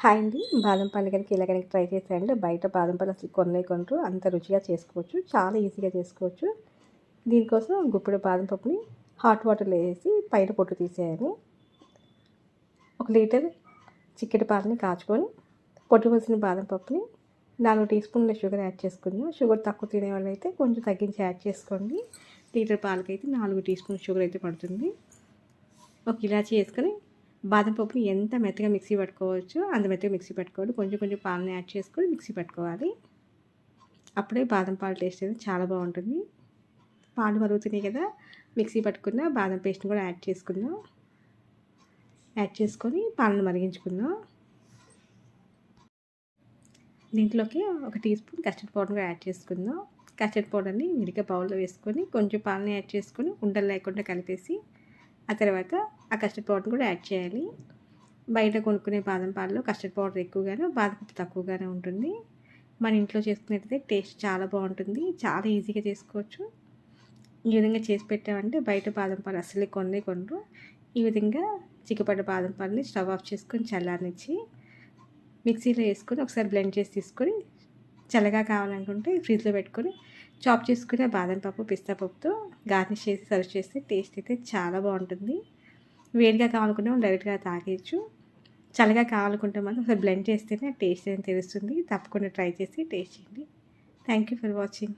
Hi అండి. బాదం పాలు కనుక ఇలా కనుక ట్రై చేసేయండి. బయట బాదం పాలు అసలు కొన్నే కొంటారు అంత రుచిగా చేసుకోవచ్చు. చాలా ఈజీగా చేసుకోవచ్చు. దీనికోసం గుప్పెడు బాదం పప్పుని హాట్ వాటర్లో వేసి పైన పొట్టు తీసేయాలి. ఒక లీటర్ చిక్కటి పాలని కాచుకొని పొట్టు పోసిన బాదం పప్పుని నాలుగు టీ స్పూన్ల షుగర్ యాడ్ చేసుకుందాం. షుగర్ తక్కువ తినే వాళ్ళైతే కొంచెం తగ్గించి యాడ్ చేసుకోండి. లీటర్ పాలకైతే నాలుగు టీ స్పూన్ షుగర్ అయితే పడుతుంది. ఒక ఇలాచి వేసుకొని బాదం పప్పుని ఎంత మెత్తగా మిక్సీ పట్టుకోవచ్చు అంత మెత్తగా మిక్సీ పట్టుకోవాలి కొంచెం కొంచెం పాలని యాడ్ చేసుకొని మిక్సీ పట్టుకోవాలి. అప్పుడే బాదం పాలు టేస్ట్ అనేది చాలా బాగుంటుంది. పాలు మరుగుతున్నాయి కదా మిక్సీ పట్టుకున్న బాదం పేస్ట్ని కూడా యాడ్ చేసుకుందాం. యాడ్ చేసుకొని పాలను మరిగించుకుందాం. దీంట్లోకి ఒక టీ స్పూన్ కస్టర్డ్ పౌడర్ కూడా యాడ్ చేసుకుందాం. కస్టర్డ్ పౌడర్ని విడిగా బౌల్లో వేసుకొని కొంచెం పాలని యాడ్ చేసుకొని ఉండలు లేకుండా కలిపేసి ఆ తర్వాత ఆ కస్టర్డ్ పౌడర్ కూడా యాడ్ చేయాలి. బయట కొనుక్కునే బాదం పాలలో కస్టర్డ్ పౌడర్ ఎక్కువగానే బాదం తక్కువగానే ఉంటుంది. మన ఇంట్లో చేసుకునేటైతే టేస్ట్ చాలా బాగుంటుంది. చాలా ఈజీగా చేసుకోవచ్చు. ఈ విధంగా చేసి పెట్టామంటే బయట బాదం పాలు అసలే కొన్నే కొనరు. ఈ విధంగా చిక్కపడ్డ బాదం పాలని స్టవ్ ఆఫ్ చేసుకొని చల్లారనిచ్చి మిక్సీలో వేసుకొని ఒకసారి బ్లెండ్ చేసి తీసుకొని చల్లగా కావాలనుకుంటే ఫ్రిడ్జ్లో పెట్టుకొని చాప్ చేసుకునే బాదం పప్పు పిస్తా పప్పుతో గార్నిష్ చేసి సర్వ్ చేస్తే టేస్ట్ అయితే చాలా బాగుంటుంది. వేడిగా కావాలనుకుంటే మనం డైరెక్ట్గా తాగేయచ్చు. చల్లగా కావాలనుకుంటే మనం ఒకసారి బ్లెండ్ చేస్తేనే టేస్ట్ అని తెలుస్తుంది. తప్పకుండా ట్రై చేసి టేస్ట్ చేయండి. Thank you for watching.